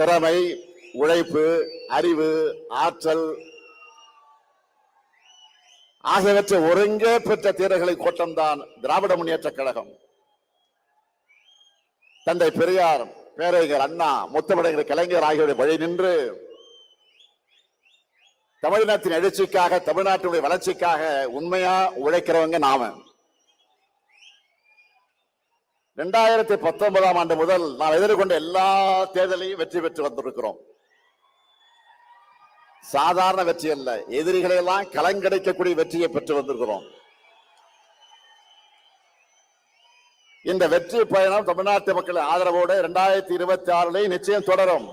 திறமை உழைப்பு அறிவு ஆற்றல் ஆகியவற்றை ஒருங்கே பெற்ற தீரர்களை கூட்டம்தான் திராவிட முன்னேற்ற கழகம். தந்தை பெரியார் பேரறிஞர் அண்ணா முத்தமிழர் கலைஞர் ஆகியோரை வழி நின்று தமிழ்நாட்டின் எழுச்சிக்காக தமிழ்நாட்டினுடைய வளர்ச்சிக்காக உண்மையா உழைக்கிறவங்க நாம. ரெண்டாயிரத்தி பத்தொன்பதாம் ஆண்டு முதல் நாம் எதிர்கொண்ட எல்லா தேர்தலையும் வெற்றி பெற்று வந்திருக்கிறோம். சாதாரண வெற்றி அல்ல எதிரிகளை எல்லாம் கலங்கடைக்கக்கூடிய வெற்றியை பெற்று வந்திருக்கிறோம். இந்த வெற்றி பயணம் தமிழ்நாட்டு மக்களின் ஆதரவோடு இரண்டாயிரத்தி இருபத்தி ஆறுல நிச்சயம் தொடரும்.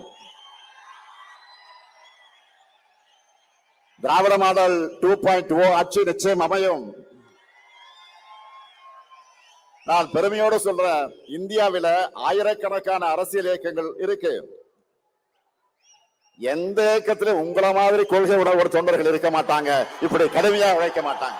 திராவிட மாடல் டூ பாயிண்ட் ஓ ஆட்சி நிச்சயம் அமையும். நான் பெருமையோடு சொல்றேன். இந்தியாவில ஆயிரக்கணக்கான அரசியல் இயக்கங்கள் இருக்கு. எந்த இயக்கத்தில உங்களை மாதிரி கொள்கை ஒரு தொண்டர்கள் இருக்க மாட்டாங்க. இப்படி கடுமையா உழைக்க மாட்டாங்க.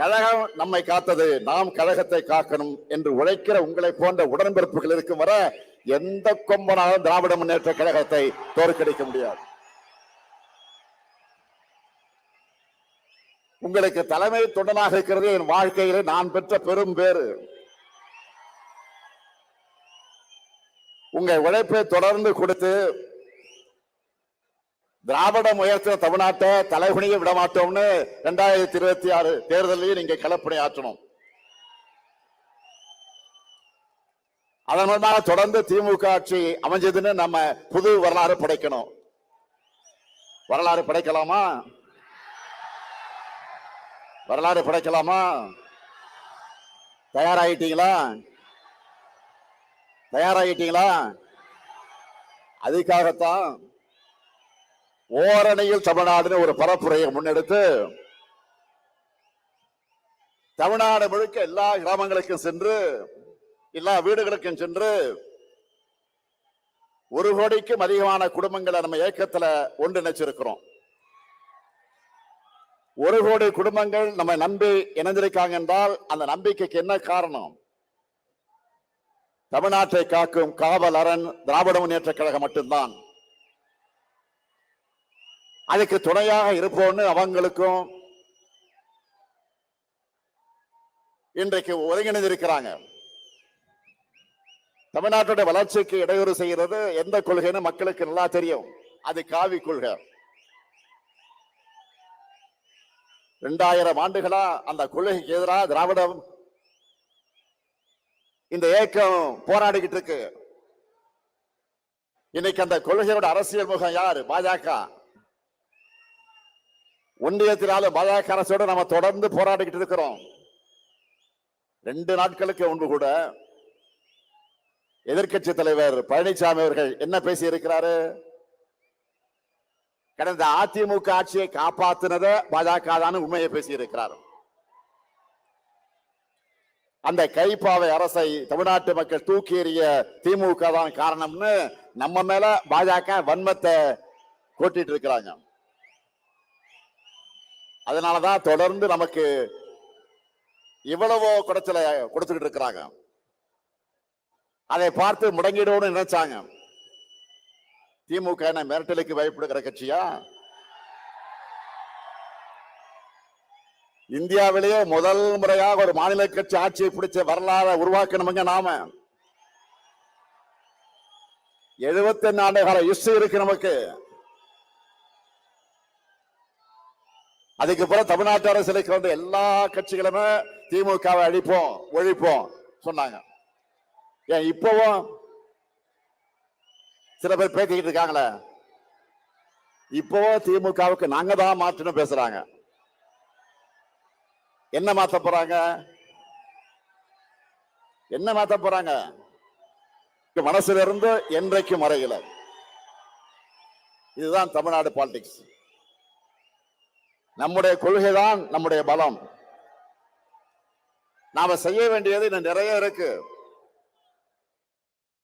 கழகம் நம்மை காத்தது நாம் கழகத்தை காக்கணும் என்று உழைக்கிற உங்களை போன்ற உடன்பிறப்புகள் இருக்கும் வர எந்த கொம்பனாலும் திராவிட முன்னேற்ற கழகத்தை தோற்கடிக்க முடியாது. உங்களுக்கு தலைமை தொண்டனாக இருக்கிறது என் வாழ்க்கையில நான் பெற்ற பெரும் பேரு உங்கள் உழைப்பை தொடர்ந்து கொடுத்து திராவிடம் உயர்த்த தமிழ்நாட்டை தலைகுனிய விடமாட்டோம்னு ரெண்டாயிரத்தி இருபத்தி ஆறு தேர்தலையும் நீங்க களப்பணி ஆற்றணும். அதன் மூலமாக தொடர்ந்து திமுக ஆட்சி அமைஞ்சதுன்னு நம்ம புது வரலாறு படைக்கணும். வரலாறு படைக்கலாமா? வரலாறு படைக்கலாமா? தயாராகிட்டீங்களா தயாராகிட்டீங்களா அதுக்காகத்தான் ஓரணியில் தமிழ்நாடுன்னு ஒரு பரப்புரையை முன்னெடுத்து தமிழ்நாடு முழுக்க எல்லா கிராமங்களுக்கும் சென்று எல்லா வீடுகளுக்கும் சென்று ஒரு கோடிக்கும் அதிகமான குடும்பங்களை நம்ம இயக்கத்தில் ஒன்றிணைச்சிருக்கிறோம். ஒரு கோடி குடும்பங்கள் நம்ம நம்பி இணைந்திருக்காங்க என்றால் அந்த நம்பிக்கைக்கு என்ன காரணம்? தமிழ்நாட்டை காக்கும் காவல் அரண் திராவிட முன்னேற்ற கழகம் மட்டும்தான். அதுக்கு துணையாக இருப்போம்னு அவங்களுக்கும் இன்றைக்கு ஒருங்கிணைந்திருக்கிறாங்க. தமிழ்நாட்டுடைய வளர்ச்சிக்கு இடையூறு செய்கிறது எந்த கொள்கைன்னு மக்களுக்கு நல்லா தெரியும். அது காவி கொள்கை. இரண்டாயிரம் ஆண்டுகளா அந்த கொள்கைக்கு எதிராக திராவிடம் இந்த இயக்கம் போராடிக்கிட்டு இருக்கு. இன்னைக்கு அந்த கொள்கையோட அரசியல் முகம் யாரு? பாஜக. ஒன்றியத்தினால பாஜக அரசோட நம்ம தொடர்ந்து போராடிக்கிட்டு இருக்கிறோம். ரெண்டு நாட்களுக்கு முன்பு கூட எதிர்க்கட்சி தலைவர் பழனிசாமி அவர்கள் என்ன பேசி இருக்கிறாரு கடந்த அதிமுக ஆட்சியை காப்பாத்தினத பாஜக தான் உண்மையை பேசி இருக்கிறார் அந்த கைப்பாவை அரசை தமிழ்நாட்டு மக்கள் தூக்கி எறிய திமுக தான் காரணம்னு நம்ம மேல பாஜக வன்மத்தை கொட்டிட்டு இருக்கிறாங்க. அதனாலதான் தொடர்ந்து நமக்கு இவ்வளவோ குடைச்சலை கொடுத்துக்கிட்டு இருக்கிறாங்க. அதை பார்த்து முடங்கிடுவோம்னு நினைச்சாங்க. திமுக என்ன மிரட்டலுக்கு பயப்படுகிற கட்சியா? இந்தியாவிலேயே முதல் முறையாக ஒரு மாநில கட்சி ஆட்சியை பிடிச்ச வரலாறு உருவாக்கணுமுங்க நாம. எழுபத்தி ஆண்டு கால ஹிஸ்டரி இருக்கு நமக்கு. அதுக்கு பிறகு தமிழ்நாட்டு அரசியலுக்கு வந்து எல்லா கட்சிகளுமே திமுகவை அழிப்போம் ஒழிப்போம் சொன்னாங்க. ஏன் இப்பவும் சில பேர் பேசிக்கிட்டு இருக்காங்களே. இப்போ திமுகவுக்கு நாங்க தான் மாற்றணும் பேசுறாங்க. என்ன மாத்த போறாங்க? என்ன மாத்த போறாங்க? மனசுல இருந்து என்றைக்கும் மறையில. இதுதான் தமிழ்நாடு பாலிடிக்ஸ் நம்முடைய கொள்கை தான் நம்முடைய பலம். நாம செய்ய வேண்டியது இன்னும் நிறைய இருக்கு.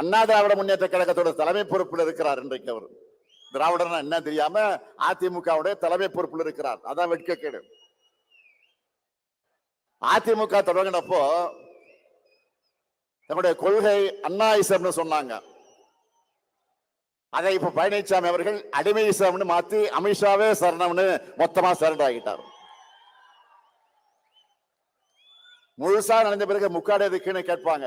அண்ணா திராவிட முன்னேற்ற கழகத்தோட தலைமை பொறுப்பில் இருக்கிறார் இன்றைக்கு அவர். திராவிடம்னா என்ன தெரியாம அதிமுகவுடைய தலைமை பொறுப்பில் இருக்கிறார். அதான் வெட்கக்கேடு. அதிமுக தொடங்கினப்போ நம்முடைய கொள்கை அண்ணா அண்ணாயிசம்னு சொன்னாங்க. அதை இப்ப பழனிசாமி அவர்கள் அடிமை இசம்னு மாத்தி அமித்ஷாவே சரணம்னு மொத்தமா சரண்ட் ஆகிட்டார். முழுசா நடந்த பிறகு முக்காடு எதுக்குன்னு கேட்பாங்க.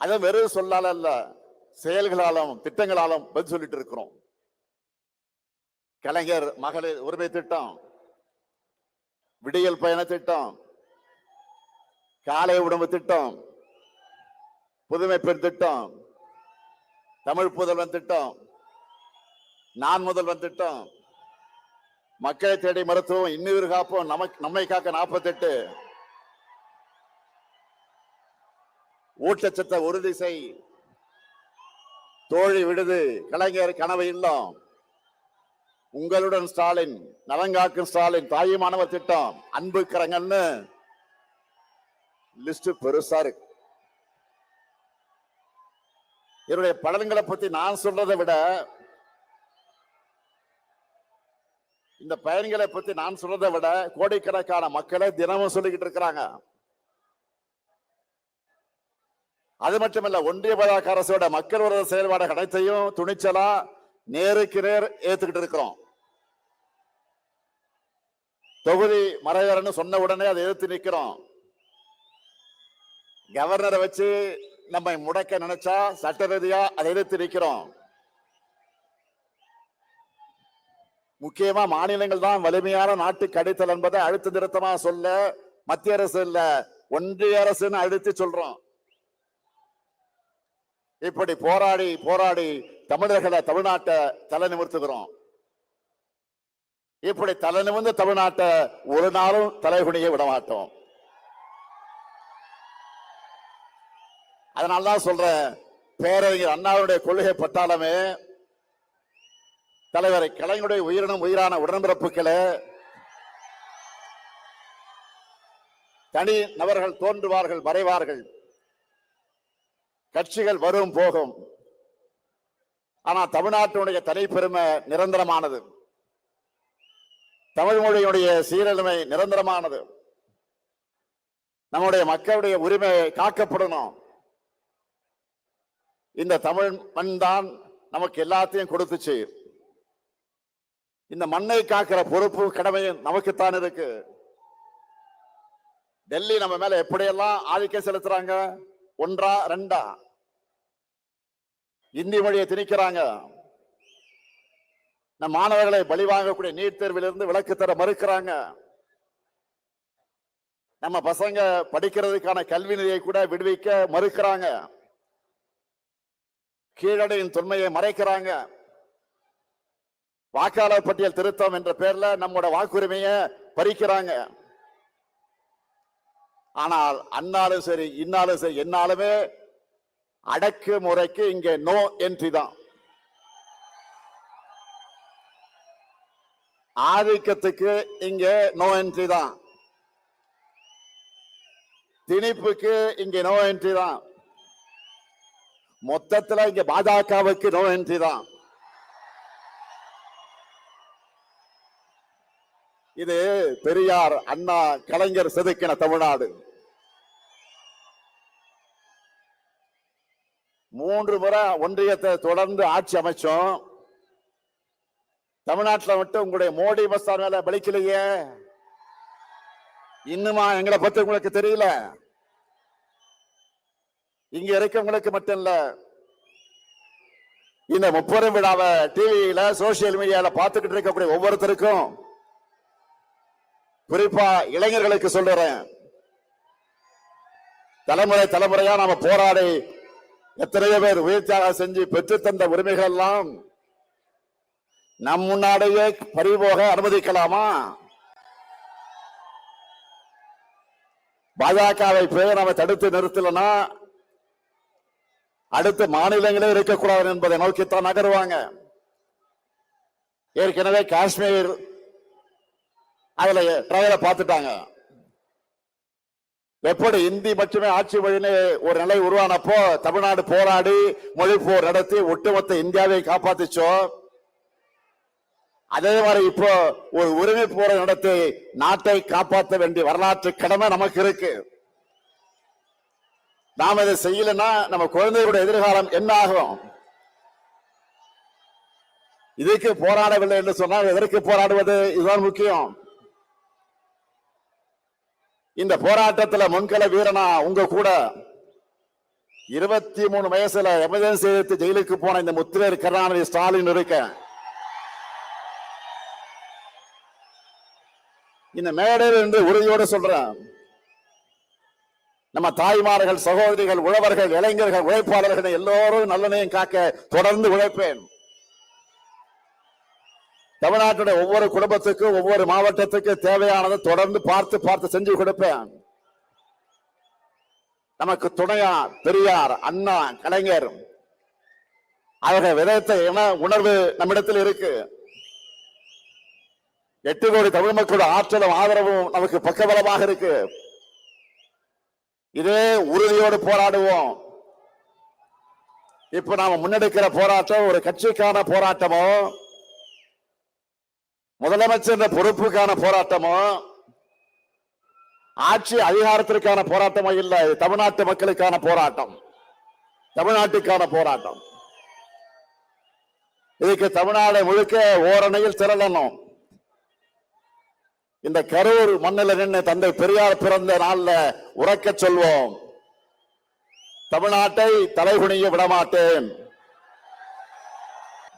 அதை வெறும் சொல்லால அல்ல செயல்களாலும் திட்டங்களாலும் பதில் சொல்லிட்டு இருக்கிறோம். கலைஞர் மகளிர் உரிமை திட்டம் விடியல் பயண திட்டம் காலை உணவு திட்டம் புதுமை பெண் திட்டம் தமிழ் புதல்வன் திட்டம் நான் முதல்வன் திட்டம் மக்களை தேடி மருத்துவம் இன்னுயிர் காப்போம் நமக்கு நம்மை காக்க நாற்பத்தெட்டு. ஊட்டச்சத்தை உறுதி செய் தோழி விடுது கலைஞர் கனவு இல்லம். உங்களுடன் ஸ்டாலின் நலங்காக்கும் ஸ்டாலின் தாயுமானவர் திட்டம் அன்பு கரங்கன்னு. லிஸ்ட் பெருசா இருக்கு. என்னுடைய பலன்களை பத்தி நான் சொல்றதை விட இந்த பயன்களை பத்தி நான் சொல்றதை விட கோடிக்கணக்கான மக்களை தினமும் சொல்லிக்கிட்டு இருக்கிறாங்க. அது மட்டுமல்ல ஒன்றிய பாஜக அரசோட மக்கள் விரோத செயல்பாடு அனைத்தையும் துணிச்சலா நேருக்கு நேர் ஏத்துக்கிட்டு இருக்கிறோம். தொகுதி மறைவரன்னு சொன்ன உடனே அதை எதிர்த்து நிற்கிறோம். கவர்னரை வச்சு நம்மை முடக்க நினைச்சா சட்ட ரீதியா அதை எதிர்த்து நிற்கிறோம். முக்கியமா மாநிலங்கள் தான் வலிமையான நாட்டுக்கு அடித்தல் என்பதை அழுத்த நிறுத்தமா சொல்ல மத்திய அரசு இல்ல ஒன்றிய அரசுன்னு அழுத்தி சொல்றோம். இப்படி போராடி போராடி தமிழர்களை தமிழ்நாட்டை தலை நிமிர்த்துகிறோம். இப்படி தலை நிமிர்ந்த தமிழ்நாட்டை ஒரு நாளும் தலைகுனிய விட மாட்டோம் அதனாலதான் சொல்றேன் பேரறிஞர் அண்ணாவுடைய கொள்கை பட்டாளமே தலைவரை கலைஞருடைய உயிரினும் உயிரான உடன்பிறப்புகளை தனி நபர்கள் தோன்றுவார்கள் மறைவார்கள். கட்சிகள் வரும் போகும். ஆனா தமிழ்நாட்டினுடைய தனிப்பெருமை நிரந்தரமானது. தமிழ் மொழியுடைய சீரழிமை நிரந்தரமானது. நம்முடைய மக்களுடைய உரிமை காக்கப்படணும். இந்த தமிழ் மண் தான் நமக்கு எல்லாத்தையும் கொடுத்துச்சு. இந்த மண்ணை காக்கிற பொறுப்பும் கடமையும் நமக்குத்தான் இருக்கு. டெல்லி நம்ம மேல எப்படியெல்லாம் ஆதிக்கம் செலுத்துறாங்க? ஒன்றா ரெண்டா? இந்தி மொழியை திணிக்கிறாங்க. நம் மாணவர்களை பலி வாங்கக்கூடிய நீட் தேர்விலிருந்து விலக்கு தர மறுக்கிறாங்க. நம்ம பசங்க படிக்கிறதுக்கான கல்வி நிலையை கூட விடுவிக்க மறுக்கிறாங்க. கீழடையின் தொன்மையை மறைக்கிறாங்க. வாக்காளர் பட்டியல் திருத்தம் என்ற பெயர்ல நம்மோட வாக்குரிமையை பறிக்கிறாங்க. ஆனால் அன்னாலும் சரி இன்னாலும் சரி என்னாலுமே அடக்கு முறைக்கு இங்க நோ என்ட்ரி தான். ஆதிக்கத்துக்கு இங்க நோ என்ட்ரி தான். திணிப்புக்கு இங்க நோ என்ட்ரி தான். மொத்தத்தில் இங்க பாஜகவுக்கு நோ என்ட்ரி தான். இது பெரியார் அண்ணா கலைஞர் செதுக்கின தமிழ்நாடு. மூன்று முறை ஒன்றியத்தை தொடர்ந்து ஆட்சி அமைச்சோம். தமிழ்நாட்டில் மட்டும் உங்களுடைய மோடி மஸ்தான் மேல பலிக்கலையே. இன்னுமா எங்களை பத்தி உங்களுக்கு தெரியல. இங்க இருக்கவங்களுக்கு மட்டும் இல்ல. இந்த முப்பெரும் விழாவை டிவியில சோசியல் மீடியால பார்த்துக்கிட்டு இருக்கக்கூடிய ஒவ்வொருத்தருக்கும் குறிப்பா இளைஞர்களுக்கு சொல்லுறேன் தலைமுறை தலைமுறையா நாம போராடி எத்தனையோ பேர் உயிர் தியாகம் செஞ்சு பெற்று தந்த உரிமைகள் எல்லாம் நம் முன்னாடியே பறிபோக அனுமதிக்கலாமா? பாஜகவை போய் நாம தடுத்து நிறுத்தலனா? அடுத்த மாநிலங்களே இருக்கக்கூடாது என்பதை நோக்கித்தான் நகருவாங்க. ஏற்கனவே காஷ்மீர் அதுல ட்ரையலை பார்த்துட்டாங்க. எப்படி இந்தி மட்டுமே ஆட்சி மொழின்னு ஒரு நிலை உருவானப்போ தமிழ்நாடு போராடி மொழி போர் நடத்தி ஒட்டுமொத்த இந்தியாவை காப்பாத்துச்சோ? அதே மாதிரி இப்போ ஒரு உரிமை போரை நடத்தி நாட்டை காப்பாற்ற வேண்டிய வரலாற்று கடமை நமக்கு இருக்கு. நாம் இதை செய்யலைன்னா நம்ம குழந்தைகளுடைய எதிர்காலம் என்ன ஆகும்? இதுக்கு போராடவில்லை என்று சொன்னால் எதற்கு போராடுவது? இதுதான் முக்கியம். இந்த போராட்டத்துல முன்கள வீரனா உங்க கூட இருபத்தி மூணு வயசுல எமர்ஜென்சி எடுத்து ஜெயிலுக்கு போன இந்த முத்திரர் கருணாநிதி ஸ்டாலின் இருக்க. இந்த மேடையில் என்று உறுதியோடு சொல்றேன். நம்ம தாய்மார்கள் சகோதரிகள் உழவர்கள் இளைஞர்கள் உழைப்பாளர்கள் எல்லோரும் நல்லனையும் காக்க தொடர்ந்து உழைப்பேன். தமிழ்நாட்டுடைய ஒவ்வொரு குடும்பத்துக்கும் ஒவ்வொரு மாவட்டத்துக்கு தேவையானதை தொடர்ந்து பார்த்து பார்த்து செஞ்சு கொடுப்பேன். நமக்கு துணையார் பெரியார் அண்ணா கலைஞர் அவர்கள் விதத்த என உணர்வு நம்மிடத்தில் இருக்கு. எட்டு கோடி தமிழ் மக்களோட ஆற்றலும் ஆதரவும் நமக்கு பக்கபலமாக இருக்கு. இதே உறுதியோடு போராடுவோம். இப்ப நாம முன்னெடுக்கிற போராட்டம் ஒரு கட்சிக்கான போராட்டமோ முதலமைச்சர் பொறுப்புக்கான போராட்டமோ? ஆட்சி அதிகாரத்திற்கான போராட்டமோ இல்லை தமிழ்நாட்டு மக்களுக்கான போராட்டம். தமிழ்நாட்டுக்கான போராட்டம். இதுக்கு தமிழ்நாடு முழுக்க ஓரணையில் திரளணும். இந்த கரூர் மண்ணில் நின்று தந்தை பெரியார் பிறந்த நாள்ல உறக்க சொல்வோம். தமிழ்நாட்டை தலைகுனிய விடமாட்டேன்.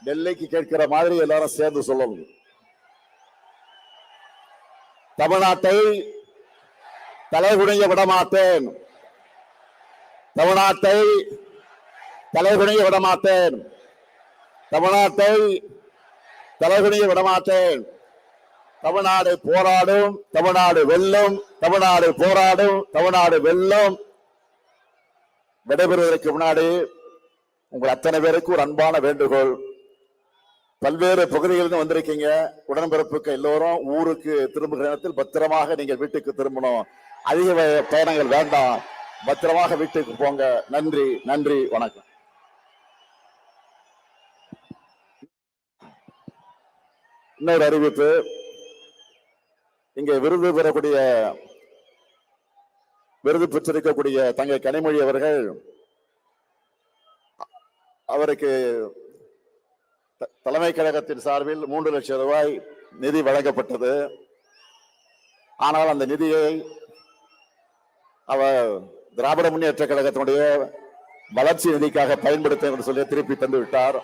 டெல்லிக்கு கேட்கிற மாதிரி எல்லாரும் சேர்ந்து சொல்லணும். தமிழ்நாட்டை தலைகுனிய விடமாட்டேன். தமிழ்நாட்டை தலைகுனிய விடமாட்டேன். தமிழ்நாட்டை தலைகுனிய விடமாட்டேன். தமிழ்நாடு போராடும் தமிழ்நாடு வெல்லும் தமிழ்நாடு போராடும் தமிழ்நாடு வெல்லும். விடைபெறுவதற்கு முன்னாடி உங்கள் அத்தனை பேருக்கு ஒரு அன்பான வேண்டுகோள். பல்வேறு பகுதிகளிலிருந்து வந்திருக்கீங்க. உடன்பிறப்புக்கு எல்லோரும் ஊருக்கு திரும்புகிற நேரத்தில் பத்திரமாக நீங்கள் வீட்டுக்கு திரும்பணும். அதிக பயணங்கள் வேண்டாம். பத்திரமாக வீட்டுக்கு போங்க. நன்றி நன்றி வணக்கம். இன்னொரு அறிவிப்பு. இங்கே விருது பெறக்கூடிய விருது பெற்றிருக்கக்கூடிய தங்கை கனிமொழி அவர்கள் அவருக்கு தலைமை கழகத்தின் சார்பில் மூன்று லட்சம் ரூபாய் நிதி வழங்கப்பட்டது. ஆனால் அந்த நிதியை அவர் திராவிட முன்னேற்ற கழகத்தினுடைய வளர்ச்சி நிதிக்காக பயன்படுத்த என்று சொல்லி திருப்பி தந்து விட்டார்.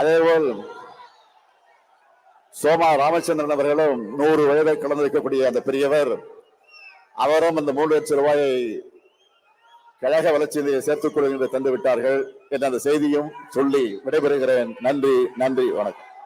அதேபோல் சோமா ராமச்சந்திரன் அவர்களும் நூறு வயதை கலந்திருக்கக்கூடிய அந்த பெரியவர் அவரும் அந்த மூன்று லட்சம் ரூபாயை கழக வளர்ச்சியை சேர்த்துக் கொள்கின்ற என்று தந்து விட்டார்கள் என்ற அந்த செய்தியும் சொல்லி விடைபெறுகிறேன். நன்றி நன்றி வணக்கம்.